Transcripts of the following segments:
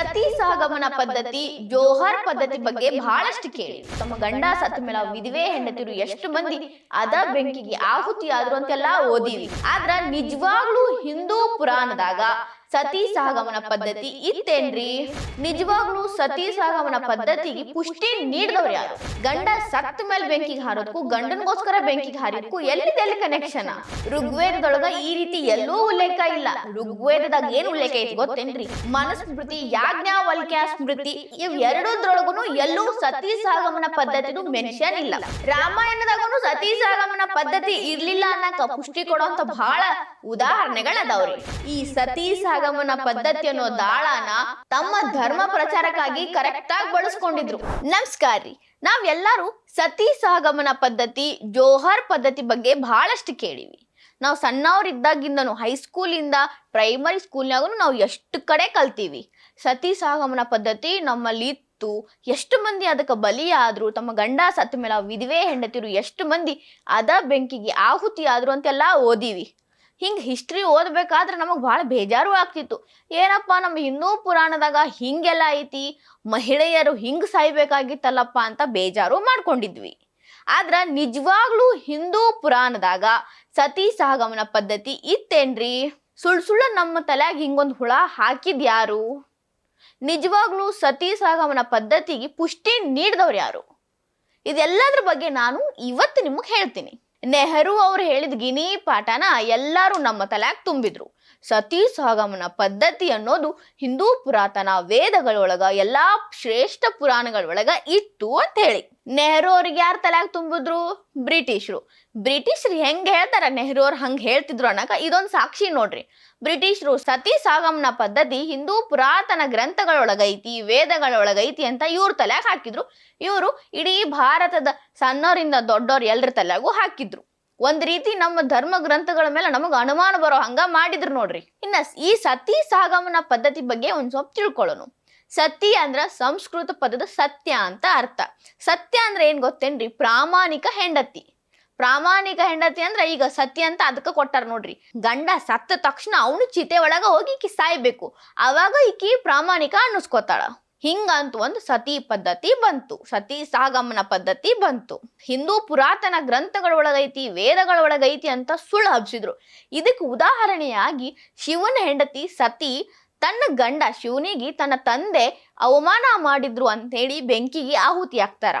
ಸತಿ ಸಹಗಮನ ಪದ್ಧತಿ, ಜೋಹರ್ ಪದ್ಧತಿ ಬಗ್ಗೆ ಬಹಳಷ್ಟು ಕೇಳಿ. ತಮ್ಮ ಗಂಡ ಸತ್ತ ಮೇಲೆ ವಿಧವೆ ಹೆಂಡತಿರು ಎಷ್ಟು ಮಂದಿ, ಅದ ಬೆಂಕಿಗೆ ಆಹುತಿ ಆದ್ರು ಅಂತೆಲ್ಲ ಓದಿವಿ ಆದ್ರ ನಿಜವಾಗ್ಲೂ ಹಿಂದೂ ಪುರಾಣದಾಗ ಸತಿ ಸಾಗಮನ ಪದ್ಧತಿ ಇತ್ತೇನ್ರಿ? ನಿಜವಾಗ್ಲೂ ಸತಿ ಸಾಗಮನ ಪದ್ಧತಿಗೆ ಪುಷ್ಟಿ ನೀಡಿದವ್ರು ಯಾರು? ಗಂಡ ಸತ್ತ ಮೇಲೆ ಬೆಂಕಿಗೆ ಹಾರೋದಕ್ಕೂ ಗಂಡನ್ಗೋಸ್ಕರ ಬೆಂಕಿಗೆ ಹಾರಿದಕ್ಕೂ ಎಲ್ಲಿ ಕನೆಕ್ಷನ್ ಋಗ್ವೇದದೊಳಗ ಈ ರೀತಿ ಎಲ್ಲೂ ಉಲ್ಲೇಖ ಇಲ್ಲ. ಋಗ್ವೇದದಾಗ ಏನ್ ಉಲ್ಲೇಖ ಐತಿ ಗೊತ್ತೇನ್ರಿ? ಮನುಸ್ಮೃತಿ, ಯಾಜ್ಞಾವಲ್ಕ್ಯ ಸ್ಮೃತಿ ಇವ್ ಎರಡದ್ರೊಳಗುನು ಎಲ್ಲೂ ಸತಿ ಸಾಗಮನ ಪದ್ಧತಿನೂ ಮೆನ್ಷನ್ ಇಲ್ಲ. ರಾಮಾಯಣದಾಗೂ ಸತಿ ಸಾಗಮನ ಪದ್ಧತಿ ಇರ್ಲಿಲ್ಲ ಅನ್ನಕ ಪುಷ್ಟಿ ಕೊಡುವಂತ ಬಹಳ ಉದಾಹರಣೆಗಳದಾವ್ರಿ. ಈ ಸತಿ ಸಹಗಮನ ಪದ್ಧತಿ ಅನ್ನೋ ದಾಳನ ತಮ್ಮ ಧರ್ಮ ಪ್ರಚಾರಕ್ಕಾಗಿ ಕರೆಕ್ಟ್ ಆಗಿ ಬಳಸ್ಕೊಂಡಿದ್ರು. ನಮಸ್ಕಾರ ರೀ. ನಾವೆಲ್ಲರೂ ಸತಿ ಸಹಗಮನ ಪದ್ಧತಿ, ಜೋಹರ್ ಪದ್ಧತಿ ಬಗ್ಗೆ ಬಹಳಷ್ಟು ಕೇಳಿವಿ. ನಾವು ಸಣ್ಣವ್ರಿದ್ದಾಗಿಂದನು ಹೈಸ್ಕೂಲಿಂದ ಪ್ರೈಮರಿ ಸ್ಕೂಲ್ನಾಗೂ ನಾವು ಎಷ್ಟು ಕಡೆ ಕಲ್ತೀವಿ. ಸತಿ ಸಹಗಮನ ಪದ್ಧತಿ ನಮ್ಮಲ್ಲಿ ಇತ್ತು. ಎಷ್ಟು ಮಂದಿ ಅದಕ್ಕೆ ಬಲಿಯಾದ್ರು, ತಮ್ಮ ಗಂಡ ಸತ್ತ ಮೇಲೆ ವಿಧವೆ ಹೆಂಡತಿರು ಎಷ್ಟು ಮಂದಿ ಅದ ಬೆಂಕಿಗೆ ಆಹುತಿ ಆದ್ರು ಅಂತೆಲ್ಲ ಓದಿವಿ. ಹಿಂಗೆ ಹಿಸ್ಟ್ರಿ ಓದ್ಬೇಕಾದ್ರೆ ನಮಗೆ ಭಾಳ ಬೇಜಾರು ಆಗ್ತಿತ್ತು. ಏನಪ್ಪ ನಮ್ಮ ಹಿಂದೂ ಪುರಾಣದಾಗ ಹಿಂಗೆಲ್ಲ ಐತಿ, ಮಹಿಳೆಯರು ಹಿಂಗೆ ಸಾಯ್ಬೇಕಾಗಿತ್ತಲ್ಲಪ್ಪ ಅಂತ ಬೇಜಾರು ಮಾಡ್ಕೊಂಡಿದ್ವಿ. ಆದ್ರೆ ನಿಜವಾಗ್ಲೂ ಹಿಂದೂ ಪುರಾಣದಾಗ ಸತಿ ಸಹಗಮನ ಪದ್ಧತಿ ಇತ್ತೇನ್ರಿ? ಸುಳ್ ಸುಳ್ಳ ನಮ್ಮ ತಲೆಯಾಗ ಹಿಂಗೊಂದು ಹುಳ ಹಾಕಿದ್ ಯಾರು? ನಿಜವಾಗ್ಲೂ ಸತಿ ಸಹಗಮನ ಪದ್ಧತಿಗೆ ಪುಷ್ಟಿ ನೀಡಿದವ್ರು ಯಾರು? ಇದೆಲ್ಲದ್ರ ಬಗ್ಗೆ ನಾನು ಇವತ್ತು ನಿಮಗೆ ಹೇಳ್ತೀನಿ. ನೆಹರು ಅವ್ರು ಹೇಳಿದ ಗಿನಿ ಪಾಠನ ಎಲ್ಲರೂ ನಮ್ಮ ತಲ್ಯಾಗ ತುಂಬಿದ್ರು. ಸತಿ ಸಹಗಮನ ಪದ್ಧತಿ ಅನ್ನೋದು ಹಿಂದೂ ಪುರಾತನ ವೇದಗಳೊಳಗ, ಎಲ್ಲಾ ಶ್ರೇಷ್ಠ ಪುರಾಣಗಳೊಳಗ ಇತ್ತು ಅಂತ ಹೇಳಿ. ನೆಹರು ಅವ್ರಿಗೆ ಯಾರು ತಲ್ಯಾಗ ತುಂಬಿದ್ರು? ಬ್ರಿಟಿಷರು. ಬ್ರಿಟಿಷರು ಹೆಂಗ್ ಹೇಳ್ತಾರ? ನೆಹರು ಅವ್ರು ಹಂಗ್ ಹೇಳ್ತಿದ್ರು ಅನ್ನಕ ಇದೊಂದು ಸಾಕ್ಷಿ ನೋಡ್ರಿ. ಬ್ರಿಟಿಷರು ಸತಿ ಸಾಗಮನ ಪದ್ಧತಿ ಹಿಂದೂ ಪುರಾತನ ಗ್ರಂಥಗಳೊಳಗೈತಿ, ವೇದಗಳೊಳಗೈತಿ ಅಂತ ಇವ್ರ ತಲ್ಯಾಗ ಹಾಕಿದ್ರು. ಇವರು ಇಡೀ ಭಾರತದ ಸಣ್ಣವರಿಂದ ದೊಡ್ಡವ್ರು ಎಲ್ರ ತಲೆಯಾಗೂ ಹಾಕಿದ್ರು. ಒಂದ್ ರೀತಿ ನಮ್ಮ ಧರ್ಮ ಗ್ರಂಥಗಳ ಮೇಲೆ ನಮಗೆ ಅನುಮಾನ ಬರೋ ಹಂಗ ಮಾಡಿದ್ರು ನೋಡ್ರಿ. ಇನ್ನ ಈ ಸತಿ ಸಾಗಮನ ಪದ್ಧತಿ ಬಗ್ಗೆ ಒಂದ್ ಸ್ವಲ್ಪ ತಿಳ್ಕೊಳ್ಳೋನು ಸತಿ ಅಂದ್ರ ಸಂಸ್ಕೃತ ಪದದ ಸತ್ಯ ಅಂತ ಅರ್ಥ. ಸತ್ಯ ಅಂದ್ರೆ ಏನ್ ಗೊತ್ತೇನ್ರಿ? ಪ್ರಾಮಾಣಿಕ ಹೆಂಡತಿ. ಪ್ರಾಮಾಣಿಕ ಹೆಂಡತಿ ಅಂದ್ರೆ ಈಗ ಸತ್ಯ ಅಂತ ಅದಕ್ಕೆ ಕೊಟ್ಟಾರ ನೋಡ್ರಿ. ಗಂಡ ಸತ್ತ ತಕ್ಷಣ ಅವನು ಚಿತೆ ಒಳಗ ಹೋಗಿ ಈಕಿ ಸಾಯ್ಬೇಕು. ಅವಾಗ ಈಕಿ ಪ್ರಾಮಾಣಿಕ ಅನ್ನಿಸ್ಕೋತಾಳ. ಹಿಂಗಂತ ಒಂದು ಸತಿ ಪದ್ಧತಿ ಬಂತು. ಸತಿ ಸಾಗಮನ ಪದ್ಧತಿ ಬಂತು. ಹಿಂದೂ ಪುರಾತನ ಗ್ರಂಥಗಳೊಳಗೈತಿ ವೇದಗಳೊಳಗೈತಿ ಅಂತ ಸುಳ್ಳು ಹಬ್ಸಿದ್ರು. ಇದಕ್ಕೆ ಉದಾಹರಣೆಯಾಗಿ ಶಿವನ ಹೆಂಡತಿ ಸತಿ ತನ್ನ ಗಂಡ ಶಿವನಿಗೆ ತನ್ನ ತಂದೆ ಅವಮಾನ ಮಾಡಿದ್ರು ಅಂತೇಳಿ ಬೆಂಕಿಗೆ ಆಹುತಿ ಆಗ್ತಾರ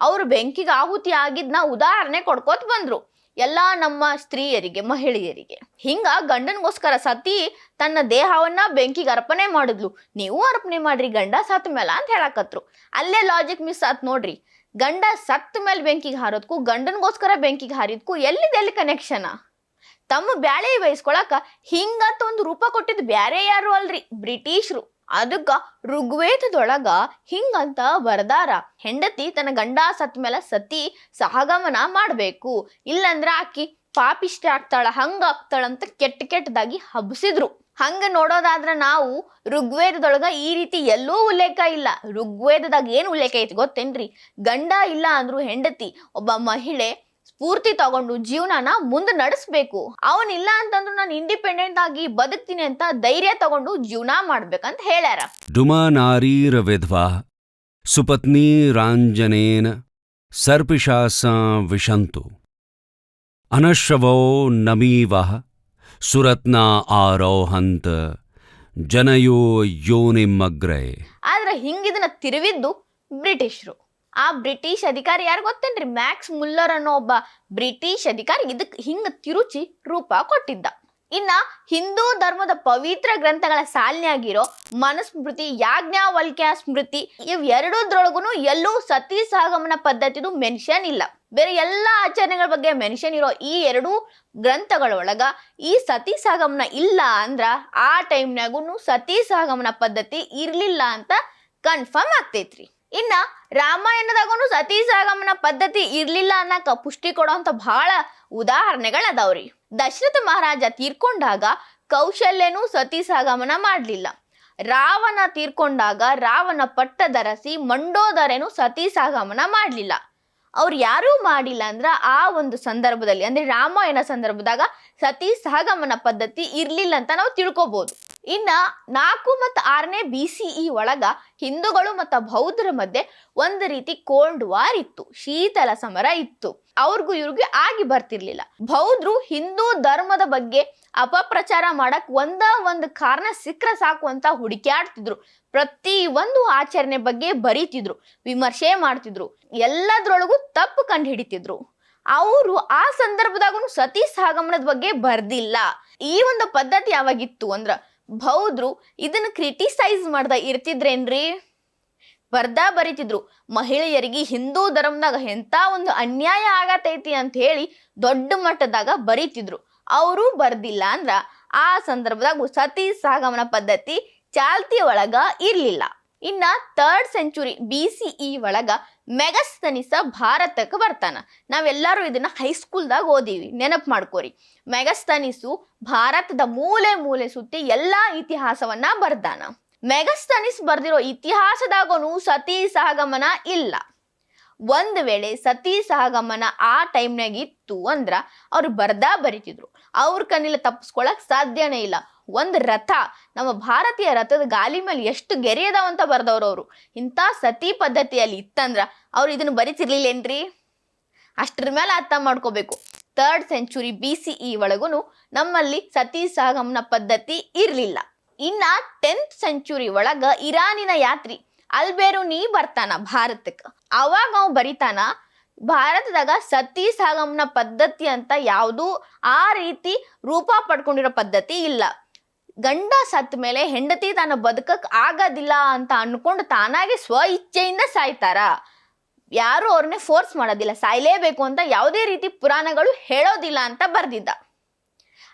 ಅವ್ರು ಬೆಂಕಿಗೆ ಆಹುತಿ ಆಗಿದ್ನ ಉದಾಹರಣೆ ಕೊಡ್ಕೋತ ಬಂದ್ರು. ಎಲ್ಲ ನಮ್ಮ ಸ್ತ್ರೀಯರಿಗೆ, ಮಹಿಳೆಯರಿಗೆ. ಹಿಂಗ ಗಂಡನ್ಗೋಸ್ಕರ ಸತಿ ತನ್ನ ದೇಹವನ್ನ ಬೆಂಕಿಗೆ ಅರ್ಪಣೆ ಮಾಡಿದ್ಲು. ನೀವು ಅರ್ಪಣೆ ಮಾಡ್ರಿ, ಗಂಡ ಸತ್ ಮೇಲೆ ಅಂತ ಹೇಳಕತ್ರು. ಅಲ್ಲೇ ಲಾಜಿಕ್ ಮಿಸ್ ಆತ್ ನೋಡ್ರಿ. ಗಂಡ ಸತ್ತ ಮೇಲೆ ಬೆಂಕಿಗೆ ಹಾರೋದ್ಕು, ಗಂಡನ್ಗೋಸ್ಕರ ಬೆಂಕಿಗೆ ಹಾರಿದ್ಕು ಎಲ್ಲಿದೆಲ್ಲಿ ಕನೆಕ್ಷನ್ ತಮ್ಮ ಬ್ಯಾಳೆ ಬಯಸ್ಕೊಳಕ ಹಿಂಗಂತ ಒಂದು ರೂಪ ಕೊಟ್ಟಿದ್ದು ಬ್ಯಾರೆ ಯಾರು ಅಲ್ರಿ, ಬ್ರಿಟಿಷ್ರು. ಅದಕ್ಕ ಋಗ್ವೇದದೊಳಗ ಹಿಂಗಂತ ಬರ್ದಾರ. ಹೆಂಡತಿ ತನ್ನ ಗಂಡ ಸತ್ ಮೇಲೆ ಸತಿ ಸಹಗಮನ ಮಾಡಬೇಕು. ಇಲ್ಲಂದ್ರ ಆಕಿ ಪಾಪಿಷ್ಟ ಆಗ್ತಾಳ, ಹಂಗ ಆಗ್ತಾಳ ಅಂತ ಕೆಟ್ಟ ಕೆಟ್ಟದಾಗಿ ಹಬ್ಸಿದ್ರು. ಹಂಗ ನೋಡೋದಾದ್ರ ನಾವು ಋಗ್ವೇದದೊಳಗ ಈ ರೀತಿ ಎಲ್ಲೂ ಉಲ್ಲೇಖ ಇಲ್ಲ. ಋಗ್ವೇದದಾಗ ಏನು ಉಲ್ಲೇಖ ಐತಿ ಗೊತ್ತೇನ್ರಿ? ಗಂಡ ಇಲ್ಲ ಅಂದ್ರು ಹೆಂಡತಿ, ಒಬ್ಬ ಮಹಿಳೆ ಸ್ಫೂರ್ತಿ ತಗೊಂಡು ಜೀವನನ ಮುಂದೆ ನಡೆಸ್ಬೇಕು. ಅವನಿಲ್ಲ ಅಂತಂದ್ರೆ ನಾನು ಇಂಡಿಪೆಂಡೆಂಟ್ ಆಗಿ ಬದುಕ್ತೀನಿ ಅಂತ ಧೈರ್ಯ ತಗೊಂಡು ಜೀವನ ಮಾಡ್ಬೇಕಂತ ಹೇಳ್ಯಾರ. ಡುಮಾ ನಾರೀರ ವಿಧ್ವಾ ಸುಪತ್ನಿ ರಾಂಜನೇನ ಸರ್ಪಿಶಾಸ ವಿಶಂತು. ಅನಶ್ವೋ ನಮೀವ ಸುರತ್ನ ಆರೋಹಂತ ಜನಯೋ ಯೋನಿಮಗ್ರೇ. ಆದ್ರೆ ಹಿಂಗಿದನ್ನ ತಿರುವಿದ್ದು ಬ್ರಿಟಿಷರು. ಆ ಬ್ರಿಟಿಷ್ ಅಧಿಕಾರಿ ಯಾರು ಗೊತ್ತೇನ್ರಿ? ಮ್ಯಾಕ್ಸ್ ಮುಲ್ಲರ್ ಅನ್ನೋ ಒಬ್ಬ ಬ್ರಿಟಿಷ್ ಅಧಿಕಾರಿ ಇದಕ್ಕೆ ಹಿಂಗ ತಿರುಚಿ ರೂಪ ಕೊಟ್ಟಿದ್ದ. ಇನ್ನ ಹಿಂದೂ ಧರ್ಮದ ಪವಿತ್ರ ಗ್ರಂಥಗಳ ಸಾಲಿನಾಗಿರೋ ಮನುಸ್ಮೃತಿ, ಯಾಜ್ಞಾವಲ್ಕ್ಯ ಸ್ಮೃತಿ ಇವ್ ಎರಡದ್ರೊಳಗುನು ಎಲ್ಲೂ ಸತಿ ಸಹಗಮನ ಪದ್ಧತಿದು ಮೆನ್ಷನ್ ಇಲ್ಲ. ಬೇರೆ ಎಲ್ಲ ಆಚರಣೆಗಳ ಬಗ್ಗೆ ಮೆನ್ಷನ್ ಇರೋ ಈ ಎರಡೂ ಗ್ರಂಥಗಳೊಳಗ ಈ ಸತಿ ಸಹಗಮನ ಇಲ್ಲ ಅಂದ್ರ ಆ ಟೈಮ್ನಾಗೂ ಸತಿ ಸಹಗಮನ ಪದ್ಧತಿ ಇರಲಿಲ್ಲ ಅಂತ ಕನ್ಫರ್ಮ್ ಆಗ್ತೈತ್ರಿ. ಇನ್ನ ರಾಮಾಯಣದಾಗೂ ಸತಿ ಸಾಗಮನ ಪದ್ಧತಿ ಇರ್ಲಿಲ್ಲ ಅನ್ನಕ ಪುಷ್ಟಿ ಕೊಡುವಂತ ಬಹಳ ಉದಾಹರಣೆಗಳದಾವ್ರಿ. ದಶರಥ ಮಹಾರಾಜ ತೀರ್ಕೊಂಡಾಗ ಕೌಶಲ್ಯನೂ ಸತಿ ಸಾಗಮನ ಮಾಡಲಿಲ್ಲ. ರಾವಣ ತೀರ್ಕೊಂಡಾಗ ರಾವಣ ಪಟ್ಟಧರಸಿ ಮಂಡೋದರೇನು ಸತಿ ಸಾಗಮನ ಮಾಡಲಿಲ್ಲ. ಅವ್ರು ಯಾರೂ ಮಾಡಿಲ್ಲ ಅಂದ್ರ ಆ ಒಂದು ಸಂದರ್ಭದಲ್ಲಿ, ಅಂದ್ರೆ ರಾಮಾಯಣ ಸಂದರ್ಭದಾಗ ಸತಿ ಸಹಗಮನ ಪದ್ಧತಿ ಇರ್ಲಿಲ್ಲ ಅಂತ ನಾವು ತಿಳ್ಕೊಬಹುದು ಇನ್ನ ನಾಲ್ಕು ಮತ್ತು ಆರನೇ ಬಿ ಸಿ ಇ ಒಳಗ ಹಿಂದೂಗಳು ಮತ್ತು ಬೌದ್ಧರ ಮಧ್ಯೆ ಒಂದು ರೀತಿ ಕೋಲ್ಡ್ ವಾರ್ ಇತ್ತು, ಶೀತಲ ಸಮರ ಇತ್ತು. ಅವ್ರಿಗೂ ಇವ್ರಿಗೂ ಆಗಿ ಬರ್ತಿರ್ಲಿಲ್ಲ. ಬೌದ್ಧರು ಹಿಂದೂ ಧರ್ಮದ ಬಗ್ಗೆ ಅಪಪ್ರಚಾರ ಮಾಡಕ್ ಒಂದ ಒಂದು ಕಾರಣ ಸಿಕ್ಕರೆ ಸಾಕು ಅಂತ ಹುಡುಕ್ಯಾಡ್ತಿದ್ರು. ಪ್ರತಿ ಒಂದು ಆಚರಣೆ ಬಗ್ಗೆ ಬರೀತಿದ್ರು, ವಿಮರ್ಶೆ ಮಾಡ್ತಿದ್ರು. ಎಲ್ಲದ್ರೊಳಗೂ ತಪ್ಪು ಕಂಡು ಹಿಡಿತಿದ್ರು ಅವರು ಆ ಸಂದರ್ಭದಾಗೂ ಸತಿ ಸಹಗಮನದ ಬಗ್ಗೆ ಬರ್ದಿಲ್ಲ. ಈ ಒಂದು ಪದ್ಧತಿ ಯಾವಾಗಿತ್ತು ಅಂದ್ರ ಬೌದ್ಧರು ಇದನ್ನ ಕ್ರಿಟಿಸೈಸ್ ಮಾಡ್ದ ಇರ್ತಿದ್ರೇನ್ರಿ? ಬರ್ದಾ ಬರಿತಿದ್ರು, ಮಹಿಳೆಯರಿಗೆ ಹಿಂದೂ ಧರ್ಮದಾಗ ಎಂಥ ಒಂದು ಅನ್ಯಾಯ ಆಗತೈತಿ ಅಂತ ಹೇಳಿ ದೊಡ್ಡ ಮಟ್ಟದಾಗ ಬರೀತಿದ್ರು. ಅವರು ಬರ್ದಿಲ್ಲ ಅಂದ್ರ ಆ ಸಂದರ್ಭದಾಗ ಸತಿ ಸಾಗಮನ ಪದ್ಧತಿ ಚಾಲ್ತಿ ಒಳಗ ಇರ್ಲಿಲ್ಲ. ಇನ್ನ third century B C E ಒಳಗ ಮೆಗಸ್ತನಿಸ ಭಾರತಕ್ಕೆ ಬರ್ತಾನ. ನಾವೆಲ್ಲರೂ ಇದನ್ನ ಹೈಸ್ಕೂಲ್ದಾಗ ಓದೀವಿ. ನೆನಪು ಮಾಡ್ಕೋರಿ. ಮೆಗಸ್ತನಿಸು ಭಾರತದ ಮೂಲೆ ಮೂಲೆ ಸುತ್ತಿ ಎಲ್ಲಾ ಇತಿಹಾಸವನ್ನ ಬರ್ದಾನ. ಮೆಗಸ್ತನಿಸ್ ಬರ್ದಿರೋ ಇತಿಹಾಸದಾಗನು ಸತಿ ಸಹಗಮನ ಇಲ್ಲ. ಒಂದ್ ವೇಳೆ ಸತಿ ಸಹಗಮನ ಆ ಟೈಮ್ನಾಗ ಇತ್ತು ಅಂದ್ರ ಅವ್ರು ಬರ್ದಾ ಬರಿತಿದ್ರು. ಅವ್ರ ಕಣ್ಣಿಲ್ಲ ತಪ್ಪಿಸ್ಕೊಳಕ್ ಸಾಧ್ಯನೇ ಇಲ್ಲ. ಒಂದು ರಥ, ನಮ್ಮ ಭಾರತೀಯ ರಥದ ಗಾಲಿ ಮೇಲೆ ಎಷ್ಟು ಗೆರೆ ಅದಾವ ಅಂತ ಬರ್ದವ್ರು ಅವರು. ಇಂಥ ಸತಿ ಪದ್ಧತಿಯಲ್ಲಿ ಇತ್ತಂದ್ರ ಅವ್ರು ಇದನ್ನು ಬರಿತಿರ್ಲಿಲ್ಲೇನ್ರಿ? ಅಷ್ಟರ ಮೇಲೆ ಅರ್ಥ ಮಾಡ್ಕೋಬೇಕು. Third century B C E ಒಳಗೂ ನಮ್ಮಲ್ಲಿ ಸತಿ ಸಹಗಮನ ಪದ್ಧತಿ ಇರಲಿಲ್ಲ. ಇನ್ನ ಟೆಂತ್ ಸೆಂಚುರಿ ಒಳಗ ಇರಾನಿನ ಯಾತ್ರಿ. ಅಲ್ಬೇರುನಿ ಬರ್ತಾನ ಭಾರತಕ್ಕೆ ಅವಾಗ ಅವ್ ಬರಿತಾನ, ಭಾರತದಾಗ ಸತಿ ಸಾಗಮ್ನ ಪದ್ಧತಿ ಅಂತ ಯಾವುದು ಆ ರೀತಿ ರೂಪ ಪಡ್ಕೊಂಡಿರೋ ಪದ್ಧತಿ ಇಲ್ಲ. ಗಂಡ ಸತ್ತ ಮೇಲೆ ಹೆಂಡತಿ ತಾನು ಬದುಕಕ್ ಆಗೋದಿಲ್ಲ ಅಂತ ಅನ್ಕೊಂಡು ತಾನಾಗೆ ಸ್ವ ಇಚ್ಛೆಯಿಂದ ಸಾಯ್ತಾರ. ಯಾರು ಅವ್ರನ್ನೇ ಫೋರ್ಸ್ ಮಾಡೋದಿಲ್ಲ, ಸಾಯ್ಲೇಬೇಕು ಅಂತ ಯಾವುದೇ ರೀತಿ ಪುರಾಣಗಳು ಹೇಳೋದಿಲ್ಲ ಅಂತ ಬರ್ದಿದ್ದ.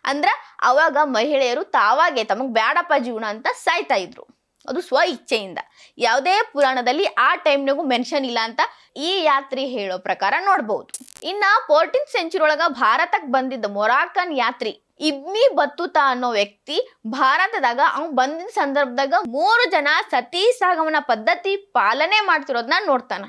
ಅಂದ್ರ ಅವಾಗ ಮಹಿಳೆಯರು ತಾವಾಗೆ ತಮಗೆ ಬ್ಯಾಡಪ್ಪ ಜೀವನ ಅಂತ ಸಾಯ್ತಾ ಇದ್ರು. ಅದು ಸ್ವ ಇಚ್ಛೆಯಿಂದ. ಯಾವುದೇ ಪುರಾಣದಲ್ಲಿ ಆ ಟೈಮ್ನಾಗೂ ಮೆನ್ಷನ್ ಇಲ್ಲ ಅಂತ ಈ ಯಾತ್ರಿ ಹೇಳೋ ಪ್ರಕಾರ ನೋಡ್ಬೋದು. ಇನ್ನ ಫೋರ್ಟೀನ್ ಸೆಂಚುರಿ ಒಳಗ ಭಾರತಕ್ಕೆ ಬಂದಿದ್ದ ಮೊರಾಕನ್ ಯಾತ್ರಿ, ಇಬ್ನಿ ಬತ್ತುತಾ ಅನ್ನೋ ವ್ಯಕ್ತಿ ಭಾರತದಾಗ ಅವ್ನು ಬಂದಿದ್ದ ಸಂದರ್ಭದಾಗ ಮೂರು ಜನ ಸತಿ ಸಾಗಮನ ಪದ್ಧತಿ ಪಾಲನೆ ಮಾಡ್ತಿರೋದನ್ನ ನೋಡ್ತಾನ.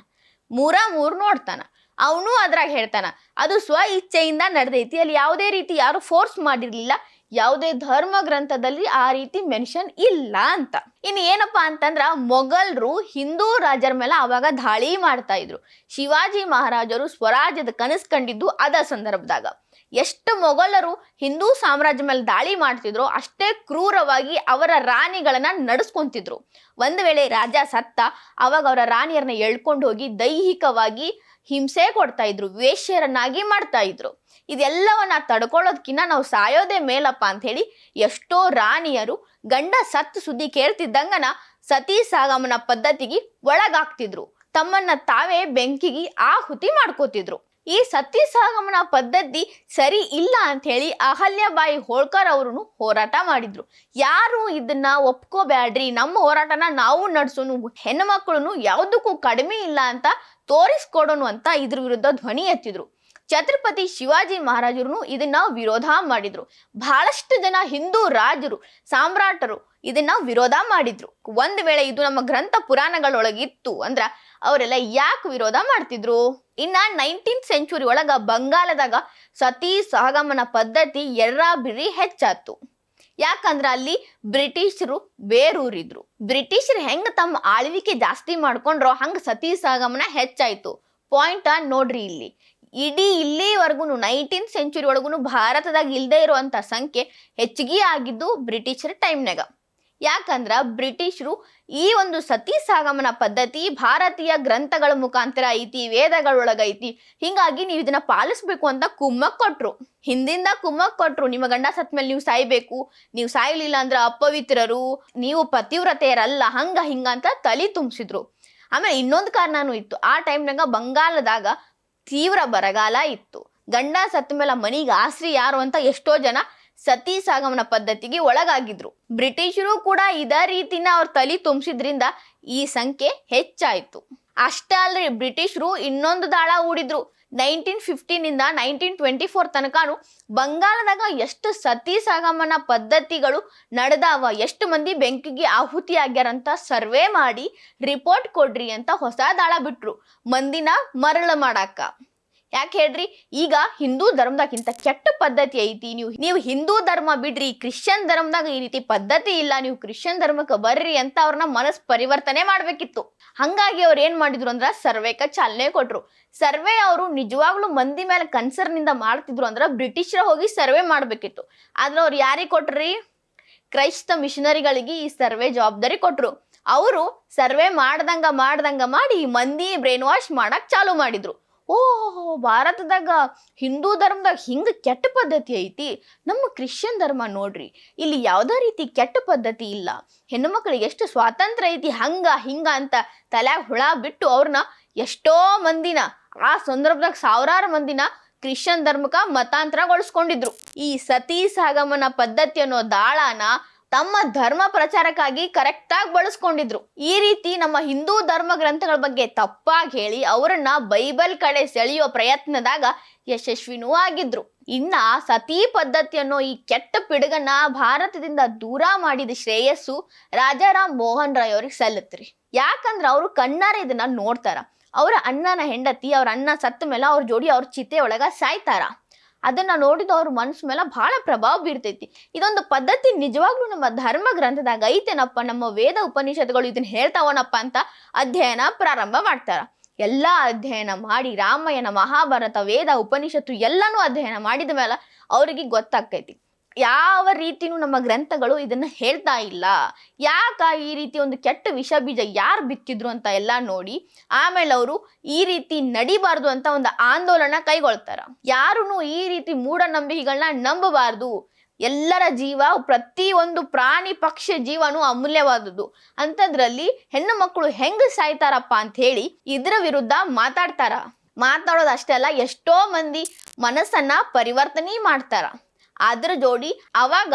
ಮೂರ ಮೂರು ನೋಡ್ತಾನ. ಅವನು ಅದ್ರಾಗ ಹೇಳ್ತಾನ, ಅದು ಸ್ವ ಇಚ್ಛೆಯಿಂದ ನಡೆದೈತಿ, ಅಲ್ಲಿ ಯಾವುದೇ ರೀತಿ ಯಾರು ಫೋರ್ಸ್ ಮಾಡಿರ್ಲಿಲ್ಲ ಯಾವುದೇ ಧರ್ಮ ಗ್ರಂಥದಲ್ಲಿ ಆ ರೀತಿ ಮೆನ್ಷನ್ ಇಲ್ಲ ಅಂತ. ಇನ್ನು ಏನಪ್ಪಾ ಅಂತಂದ್ರ ಮೊಘಲ್ರು ಹಿಂದೂ ರಾಜರ ಮೇಲೆ ಅವಾಗ ದಾಳಿ ಮಾಡ್ತಾ ಇದ್ರು. ಶಿವಾಜಿ ಮಹಾರಾಜರು ಸ್ವರಾಜ್ಯದ ಕನಸು ಕಂಡಿದ್ದು ಅದ ಸಂದರ್ಭದಾಗ. ಎಷ್ಟು ಮೊಘಲರು ಹಿಂದೂ ಸಾಮ್ರಾಜ್ಯ ಮೇಲೆ ದಾಳಿ ಮಾಡ್ತಿದ್ರು ಅಷ್ಟೇ ಕ್ರೂರವಾಗಿ ಅವರ ರಾಣಿಗಳನ್ನ ನಡೆಸ್ಕೊಂತಿದ್ರು. ಒಂದು ವೇಳೆ ರಾಜ ಸತ್ತ ಅವಾಗ ಅವರ ರಾಣಿಯರನ್ನ ಎಳ್ಕೊಂಡು ಹೋಗಿ ದೈಹಿಕವಾಗಿ ಹಿಂಸೆ ಕೊಡ್ತಾ ಇದ್ರು, ವೇಶ್ಯರನ್ನಾಗಿ ಮಾಡ್ತಾ ಇದ್ರು. ಇದೆಲ್ಲವನ್ನ ತಡ್ಕೊಳ್ಳೋದ್ಕಿನ್ನ ನಾವು ಸಾಯೋದೇ ಮೇಲಪ್ಪ ಅಂತ ಹೇಳಿ ಎಷ್ಟೋ ರಾಣಿಯರು ಗಂಡ ಸತ್ತು ಸುದ್ದಿ ಕೇಳ್ತಿದ್ದಂಗನ ಸತಿ ಸಾಗಮನ ಪದ್ಧತಿಗೆ ಒಳಗಾಗ್ತಿದ್ರು. ತಮ್ಮನ್ನ ತಾವೇ ಬೆಂಕಿಗೆ ಆಹುತಿ ಮಾಡ್ಕೋತಿದ್ರು. ಈ ಸತಿ ಸಾಗಮನ ಪದ್ಧತಿ ಸರಿ ಇಲ್ಲ ಅಂತ ಹೇಳಿ ಅಹಲ್ಯಬಾಯಿ ಹೋಳ್ಕರ್ ಅವರು ಹೋರಾಟ ಮಾಡಿದ್ರು. ಯಾರು ಇದನ್ನ ಒಪ್ಕೋಬ್ಯಾಡ್ರಿ, ನಮ್ಮ ಹೋರಾಟನ ನಾವು ನಡ್ಸೋನು ಹೆಣ್ಮಕ್ಳು ಯಾವುದಕ್ಕೂ ಕಡಿಮೆ ಇಲ್ಲ ಅಂತ ತೋರಿಸ್ಕೊಡೋನು ಅಂತ ಇದ್ರ ವಿರುದ್ಧ ಧ್ವನಿ ಎತ್ತಿದ್ರು. ಛತ್ರಪತಿ ಶಿವಾಜಿ ಮಹಾರಾಜರು ಇದನ್ನ ವಿರೋಧ ಮಾಡಿದ್ರು. ಬಹಳಷ್ಟು ಜನ ಹಿಂದೂ ರಾಜರು, ಸಾಮ್ರಾಟರು ಇದನ್ನ ವಿರೋಧ ಮಾಡಿದ್ರು. ಒಂದ್ ವೇಳೆ ಇದು ನಮ್ಮ ಗ್ರಂಥ ಪುರಾಣಗಳೊಳಗಿತ್ತು ಅಂದ್ರ ಅವರೆಲ್ಲ ಯಾಕೆ ವಿರೋಧ ಮಾಡ್ತಿದ್ರು? ಇನ್ನ ನೈನ್ಟೀನ್ ಸೆಂಚುರಿ ಒಳಗ ಬಂಗಾಳದಾಗ ಸತಿ ಸಹಗಮನ ಪದ್ಧತಿ ಎರ್ರ ಬಿರಿ ಹೆಚ್ಚಾತು ಯಾಕಂದ್ರ ಅಲ್ಲಿ ಬ್ರಿಟಿಷರು ಬೇರೂರಿದ್ರು. ಬ್ರಿಟಿಷರು ಹೆಂಗ ತಮ್ಮ ಆಳ್ವಿಕೆ ಜಾಸ್ತಿ ಮಾಡ್ಕೊಂಡ್ರೋ ಹಂಗ ಸತಿ ಸಹಗಮನ ಹೆಚ್ಚಾಯ್ತು. ಪಾಯಿಂಟ್ ನೋಡ್ರಿ ಇಲ್ಲಿ. ಇಡೀ ಇಲ್ಲಿವರೆಗೂ ನೈನ್ಟೀನ್ ಸೆಂಚುರಿ ಒಳಗೂ ಭಾರತದಾಗ ಇಲ್ಲದೆ ಇರುವಂಥ ಸಂಖ್ಯೆ ಹೆಚ್ಚಿಗೆ ಆಗಿದ್ದು ಬ್ರಿಟಿಷರ ಟೈಮ್ನಾಗ ಯಾಕಂದ್ರ ಬ್ರಿಟಿಷರು ಈ ಒಂದು ಸತಿ ಸಾಗಮನ ಪದ್ಧತಿ, ಭಾರತೀಯ ಗ್ರಂಥಗಳ ಮುಖಾಂತರ ಐತಿ, ವೇದಗಳೊಳಗೈತಿ, ಹಿಂಗಾಗಿ ನೀವು ಇದನ್ನ ಪಾಲಿಸ್ಬೇಕು ಅಂತ ಕುಮ್ಮಕ್ ಕೊಟ್ರು. ಹಿಂದಿಂದ ಕುಮ್ಮಕ್ ಕೊಟ್ರು, ನಿಮ್ಮ ಗಂಡ ಸತ್ ಮೇಲೆ ನೀವು ಸಾಯ್ಬೇಕು, ನೀವು ಸಾಯ್ಲಿಲ್ಲ ಅಂದ್ರೆ ಅಪವಿತ್ರರು, ನೀವು ಪತಿವ್ರತೆಯರಲ್ಲ, ಹಂಗ ಹಿಂಗ ಅಂತ ತಲೆ ತುಂಬಿಸಿದ್ರು. ಆಮೇಲೆ ಇನ್ನೊಂದು ಕಾರಣನೂ ಇತ್ತು. ಆ ಟೈಮ್ನಾಗ ಬಂಗಾಳದಾಗ ತೀವ್ರ ಬರಗಾಲ ಇತ್ತು. ಗಂಡ ಸತ್ತ ಮೇಲೆ ಮನೆಗೆ ಆಸ್ರಿ ಯಾರು ಅಂತ ಎಷ್ಟೋ ಜನ ಸತಿ ಸಾಗಮನ ಪದ್ಧತಿಗೆ ಒಳಗಾಗಿದ್ರು. ಬ್ರಿಟಿಷರು ಕೂಡ ಇದೇ ರೀತಿನ ಅವ್ರ ತಲೆ ತುಂಬಿಸಿದ್ರಿಂದ ಈ ಸಂಖ್ಯೆ ಹೆಚ್ಚಾಯ್ತು. ಅಷ್ಟೇ ಅಲ್ರಿ, ಬ್ರಿಟಿಷರು ಇನ್ನೊಂದು ದಾಳ ಹೂಡಿದ್ರು. ನೈನ್ಟೀನ್ ಫಿಫ್ಟೀನಿಂದ ನೈನ್ಟೀನ್ ಟ್ವೆಂಟಿ ಫೋರ್ ತನಕನು ಬಂಗಾಳದಾಗ ಎಷ್ಟು ಸತಿ ಸಾಗಮನ ಪದ್ಧತಿಗಳು ನಡೆದಾವ, ಎಷ್ಟು ಮಂದಿ ಬೆಂಕಿಗೆ ಆಹುತಿ ಆಗ್ಯಾರಂತ ಸರ್ವೆ ಮಾಡಿ ರಿಪೋರ್ಟ್ ಕೊಡ್ರಿ ಅಂತ ಹೊಸ ದಾಳ ಬಿಟ್ರು. ಮಂದಿನ ಮರಳು ಮಾಡಾಕ. ಯಾಕೆ ಹೇಳ್ರಿ? ಈಗ ಹಿಂದೂ ಧರ್ಮದಾಗಿಂತ ಕೆಟ್ಟ ಪದ್ಧತಿ ಐತಿ. ನೀವು ನೀವು ಹಿಂದೂ ಧರ್ಮ ಬಿಡ್ರಿ, ಕ್ರಿಶ್ಚಿಯನ್ ಧರ್ಮದಾಗ ಈ ರೀತಿ ಪದ್ಧತಿ ಇಲ್ಲ, ನೀವು ಕ್ರಿಶ್ಚಿಯನ್ ಧರ್ಮಕ್ಕೆ ಬರ್ರಿ ಅಂತ ಅವ್ರನ್ನ ಮನಸ್ ಪರಿವರ್ತನೆ ಮಾಡ್ಬೇಕಿತ್ತು. ಹಂಗಾಗಿ ಅವ್ರು ಏನ್ ಮಾಡಿದ್ರು ಅಂದ್ರ ಸರ್ವೆಕ ಚಾಲನೆ ಕೊಟ್ರು. ಸರ್ವೆ ಅವರು ನಿಜವಾಗ್ಲೂ ಮಂದಿ ಮೇಲೆ ಕನ್ಸರ್ನ್ ಇಂದ ಮಾಡ್ತಿದ್ರು ಅಂದ್ರ ಬ್ರಿಟಿಷರ ಹೋಗಿ ಸರ್ವೆ ಮಾಡ್ಬೇಕಿತ್ತು. ಆದ್ರೆ ಅವ್ರು ಯಾರಿಗೆ ಕೊಟ್ರಿ? ಕ್ರೈಸ್ತ ಮಿಷನರಿಗಳಿಗೆ ಈ ಸರ್ವೆ ಜವಾಬ್ದಾರಿ ಕೊಟ್ರು. ಅವರು ಸರ್ವೆ ಮಾಡ್ದಂಗ ಮಾಡ್ದಂಗ ಮಾಡಿ ಮಂದಿ ಬ್ರೈನ್ ವಾಶ್ ಮಾಡಕ್ ಚಾಲು ಮಾಡಿದ್ರು. ಓಹೋ, ಭಾರತದಾಗ ಹಿಂದೂ ಧರ್ಮದಾಗ ಹಿಂಗ ಕೆಟ್ಟ ಪದ್ಧತಿ ಐತಿ. ನಮ್ಮ ಕ್ರಿಶ್ಚಿಯನ್ ಧರ್ಮ ನೋಡ್ರಿ, ಇಲ್ಲಿ ಯಾವುದೇ ರೀತಿ ಕೆಟ್ಟ ಪದ್ಧತಿ ಇಲ್ಲ. ಹೆಣ್ಣು ಮಕ್ಕಳಿಗೆ ಎಷ್ಟು ಸ್ವಾತಂತ್ರ್ಯ ಐತಿ, ಹಂಗ, ಹಿಂಗ ಅಂತ ತಲ್ಯಾಗ ಹುಳ ಬಿಟ್ಟು ಅವ್ರನ್ನ ಎಷ್ಟೋ ಮಂದಿನ, ಆ ಸಂದರ್ಭದಾಗ ಸಾವಿರಾರು ಮಂದಿನ ಕ್ರಿಶ್ಚಿಯನ್ ಧರ್ಮಕ್ಕ ಮತಾಂತರಗೊಳಿಸ್ಕೊಂಡಿದ್ರು. ಈ ಸತಿ ಸಾಗಮನ ಪದ್ಧತಿ ಅನ್ನೋ ದಾಳನ ತಮ್ಮ ಧರ್ಮ ಪ್ರಚಾರಕ್ಕಾಗಿ ಕರೆಕ್ಟ್ ಆಗಿ ಬಳಸ್ಕೊಂಡಿದ್ರು. ಈ ರೀತಿ ನಮ್ಮ ಹಿಂದೂ ಧರ್ಮ ಗ್ರಂಥಗಳ ಬಗ್ಗೆ ತಪ್ಪಾಗಿ ಹೇಳಿ ಅವರನ್ನ ಬೈಬಲ್ ಕಡೆ ಸೆಳೆಯುವ ಪ್ರಯತ್ನದಾಗ ಯಶಸ್ವಿನೂ ಆಗಿದ್ರು. ಇನ್ನ ಸತಿ ಪದ್ಧತಿ ಅನ್ನೋ ಈ ಕೆಟ್ಟ ಪಿಡುಗನ್ನ ಭಾರತದಿಂದ ದೂರ ಮಾಡಿದ ಶ್ರೇಯಸ್ಸು ರಾಜಾರಾಮ್ ಮೋಹನ್ ರಾಯ್ ಅವ್ರಿಗೆ ಸಲ್ಲತ್ರಿ. ಯಾಕಂದ್ರ ಅವರು ಕಣ್ಣಾರೆ ಇದನ್ನ ನೋಡ್ತಾರ. ಅವ್ರ ಅಣ್ಣನ ಹೆಂಡತಿ, ಅವ್ರ ಅಣ್ಣ ಸತ್ತ ಮೇಲೆ ಅವ್ರ ಜೋಡಿ ಅವ್ರ ಚಿತೆ ಒಳಗ ಸಾಯ್ತಾರ. ಅದನ್ನ ನೋಡಿದ ಅವ್ರ ಮನ್ಸ್ ಮೇಲೆ ಬಹಳ ಪ್ರಭಾವ ಬೀರ್ತೈತಿ. ಇದೊಂದು ಪದ್ಧತಿ ನಿಜವಾಗ್ಲೂ ನಮ್ಮ ಧರ್ಮ ಗ್ರಂಥದಾಗ ಐತೇನಪ್ಪ, ನಮ್ಮ ವೇದ ಉಪನಿಷತ್ಗಳು ಇದನ್ನ ಹೇಳ್ತಾವನಪ್ಪ ಅಂತ ಅಧ್ಯಯನ ಪ್ರಾರಂಭ ಮಾಡ್ತಾರ. ಎಲ್ಲಾ ಅಧ್ಯಯನ ಮಾಡಿ ರಾಮಾಯಣ, ಮಹಾಭಾರತ, ವೇದ, ಉಪನಿಷತ್ತು ಎಲ್ಲಾನು ಅಧ್ಯಯನ ಮಾಡಿದ ಮೇಲೆ ಅವರಿಗೆ ಗೊತ್ತಾಗ್ತೈತಿ. ಯಾವ ರೀತಿನೂ ನಮ್ಮ ಗ್ರಂಥಗಳು ಇದನ್ನ ಹೇಳ್ತಾ ಇಲ್ಲ. ಯಾಕ ಈ ರೀತಿ ಒಂದು ಕೆಟ್ಟ ವಿಷ ಬೀಜ ಯಾರು ಬಿತ್ತಿದ್ರು ಅಂತ ಎಲ್ಲ ನೋಡಿ, ಆಮೇಲೆ ಅವರು ಈ ರೀತಿ ನಡಿಬಾರ್ದು ಅಂತ ಒಂದು ಆಂದೋಲನ ಕೈಗೊಳ್ತಾರ. ಯಾರೂ ಈ ರೀತಿ ಮೂಢನಂಬಿಕೆಗಳನ್ನ ನಂಬಬಾರ್ದು. ಎಲ್ಲರ ಜೀವ, ಪ್ರತಿ ಒಂದು ಪ್ರಾಣಿ ಪಕ್ಷಿ ಜೀವನೂ ಅಮೂಲ್ಯವಾದದ್ದು. ಅಂಥದ್ರಲ್ಲಿ ಹೆಣ್ಣು ಮಕ್ಕಳು ಹೆಂಗ್ ಸಾಯ್ತಾರಪ್ಪ ಅಂತ ಹೇಳಿ ಇದ್ರ ವಿರುದ್ಧ ಮಾತಾಡ್ತಾರ. ಮಾತಾಡೋದು ಅಷ್ಟೇ ಅಲ್ಲ, ಎಷ್ಟೋ ಮಂದಿ ಮನಸ್ಸನ್ನ ಪರಿವರ್ತನೆ ಮಾಡ್ತಾರ. ಅದ್ರ ಜೋಡಿ ಅವಾಗ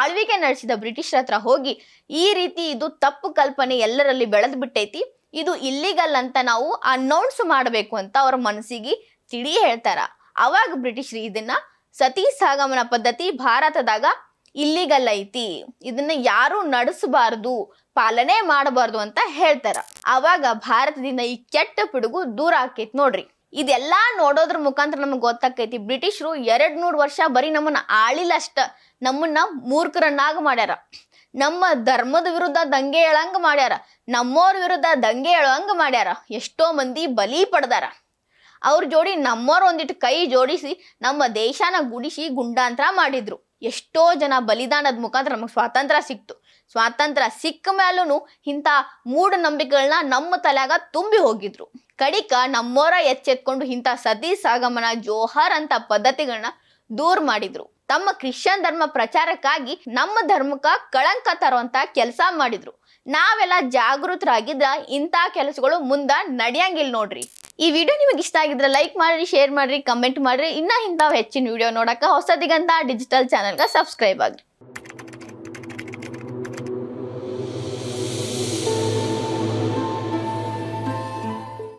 ಆಳ್ವಿಕೆ ನಡೆಸಿದ ಬ್ರಿಟಿಷರ ಹತ್ರ ಹೋಗಿ, ಈ ರೀತಿ ಇದು ತಪ್ಪು ಕಲ್ಪನೆ ಎಲ್ಲರಲ್ಲಿ ಬೆಳೆದು ಬಿಟ್ಟೈತಿ, ಇದು ಇಲ್ಲಿಗಲ್ ಅಂತ ನಾವು ಅನೌನ್ಸ್ ಮಾಡಬೇಕು ಅಂತ ಅವ್ರ ಮನಸ್ಸಿಗೆ ತಿಳಿ ಹೇಳ್ತಾರ. ಅವಾಗ ಬ್ರಿಟಿಷರು ಇದನ್ನ ಸತಿ ಸಾಗಮನ ಪದ್ಧತಿ ಭಾರತದಾಗ ಇಲ್ಲಿಗಲ್ ಐತಿ, ಇದನ್ನ ಯಾರು ನಡೆಸಬಾರದು, ಪಾಲನೆ ಮಾಡಬಾರ್ದು ಅಂತ ಹೇಳ್ತಾರ. ಅವಾಗ ಭಾರತದಿಂದ ಈ ಕೆಟ್ಟ ಪಿಡುಗು ದೂರ ಆಕೈತಿ ನೋಡ್ರಿ. ಇದೆಲ್ಲಾ ನೋಡೋದ್ರ ಮುಖಾಂತರ ನಮ್ಗೆ ಗೊತ್ತಾಕೈತಿ ಬ್ರಿಟಿಷರು ಎರಡ್ ನೂರು ವರ್ಷ ಬರೀ ನಮ್ಮನ್ನ ಆಳಿಲ್ಲ ಅಷ್ಟ. ನಮ್ಮನ್ನ ಮೂರ್ಖರನ್ನಾಗ ಮಾಡ್ಯಾರ. ನಮ್ಮ ಧರ್ಮದ ವಿರುದ್ಧ ದಂಗೆ ಹೇಳಂಗ ಮಾಡ್ಯಾರ. ನಮ್ಮೋರ್ ವಿರುದ್ಧ ದಂಗೆ ಏಳಂಗ ಮಾಡ್ಯಾರ. ಎಷ್ಟೋ ಮಂದಿ ಬಲಿ ಪಡ್ದಾರ. ಅವ್ರ ಜೋಡಿ ನಮ್ಮೋರ್ ಒಂದಿಟ್ಟು ಕೈ ಜೋಡಿಸಿ ನಮ್ಮ ದೇಶನ ಗುಡಿಸಿ ಗುಂಡಾಂತರ ಮಾಡಿದ್ರು. ಎಷ್ಟೋ ಜನ ಬಲಿದಾನದ ಮುಖಾಂತರ ನಮಗೆ ಸ್ವಾತಂತ್ರ್ಯ ಸಿಕ್ತು. ಸ್ವಾತಂತ್ರ್ಯ ಸಿಕ್ಕ ಮೇಲೂ ಇಂಥ ಮೂಢನಂಬಿಕೆಗಳನ್ನ ನಮ್ಮ ತಲೆಯಾಗ ತುಂಬಿ ಹೋಗಿದ್ರು. ಕಡಿಕ ನಮ್ಮೋರ ಎಚ್ಚೆತ್ಕೊಂಡು ಇಂಥ ಸತಿ ಸಾಗಮನ, ಜೋಹರ್ ಅಂತ ಪದ್ಧತಿಗಳನ್ನ ದೂರ್ ಮಾಡಿದ್ರು. ತಮ್ಮ ಕ್ರಿಶ್ಚಿಯನ್ ಧರ್ಮ ಪ್ರಚಾರಕ್ಕಾಗಿ ನಮ್ಮ ಧರ್ಮಕ್ಕ ಕಳಂಕ ತರುವಂತ ಕೆಲಸ ಮಾಡಿದ್ರು. ನಾವೆಲ್ಲ ಜಾಗೃತರಾಗಿದ್ರ ಇಂಥ ಕೆಲಸಗಳು ಮುಂದ ನಡೆಯಂಗಿಲ್ಲ ನೋಡ್ರಿ. ಈ ವಿಡಿಯೋ ನಿಮಗೆ ಇಷ್ಟ ಆಗಿದ್ರೆ ಲೈಕ್ ಮಾಡ್ರಿ, ಶೇರ್ ಮಾಡ್ರಿ, ಕಮೆಂಟ್ ಮಾಡ್ರಿ. ಇನ್ನ ಇಂಥ ಹೆಚ್ಚಿನ ವಿಡಿಯೋ ನೋಡಕ್ಕ ಹೊಸದಿಗಂತ ಡಿಜಿಟಲ್ ಚಾನಲ್ಗೆ ಸಬ್ಸ್ಕ್ರೈಬ್ ಆಗ್ರಿ.